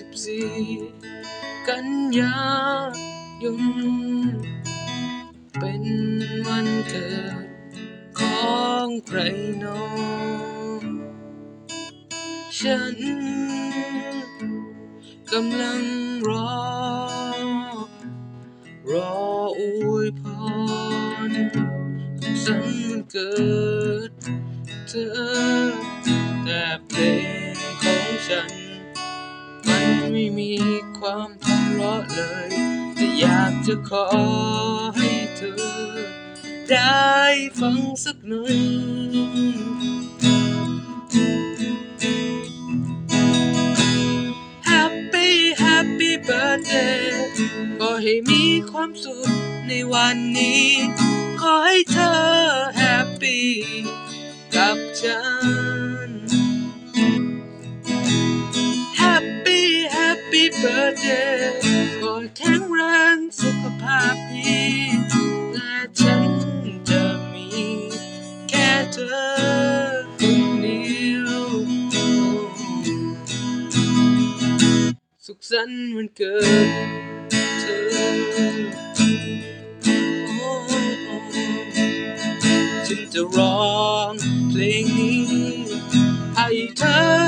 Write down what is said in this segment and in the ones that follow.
14 กันยายน เป็นวันเกิดของใครนอฉันกำลังรอ รออวยพรสันวันเกิดเธอ ไม่มีความไพเราะเลย แต่อยากจะขอให้เธอ ได้ฟังสักหน่อย Happy Happy Birthday ขอให้มีความสุขในวันนี้ ขอให้เธอ Happy กับฉัน Happy Birthday ขอแข็งแรงสุขภาพดี และฉันจะมีแค่เธอคนเดียว สุขสันต์วันเกิดเธอฉันจะร้องเพลงนี้ให้เธอ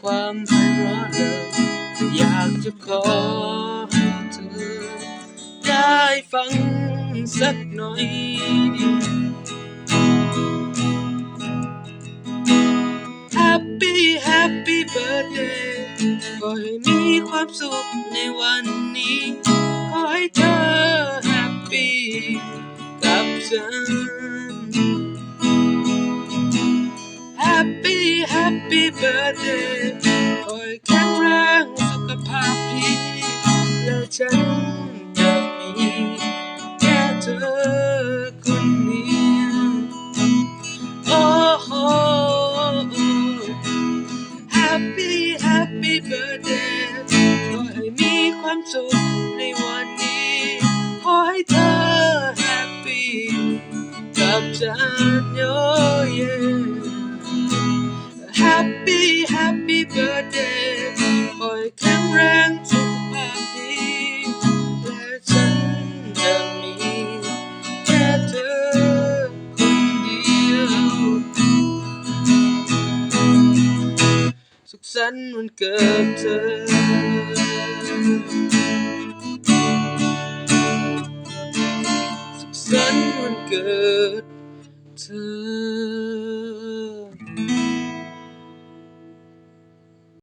ความไพเราะเลยอยากจะขอให้เธอ ได้ฟังสักหน่อย Happy Happy Birthday ขอให้มีความสุขในวันนี้ ขอให้เธอ Happy กับฉัน Happy Birthday ขอให้แข็งแรงสุขภาพดีและฉันจะมีแค่เธอคนเดียวโอ้โห Happy Happy Birthday ขอให้มีความสุขในวันนี้ ขอให้เธอ Happy กับฉันโยเย นต์วันเกิดเธอ สุขสันต์วันเกิดเธอ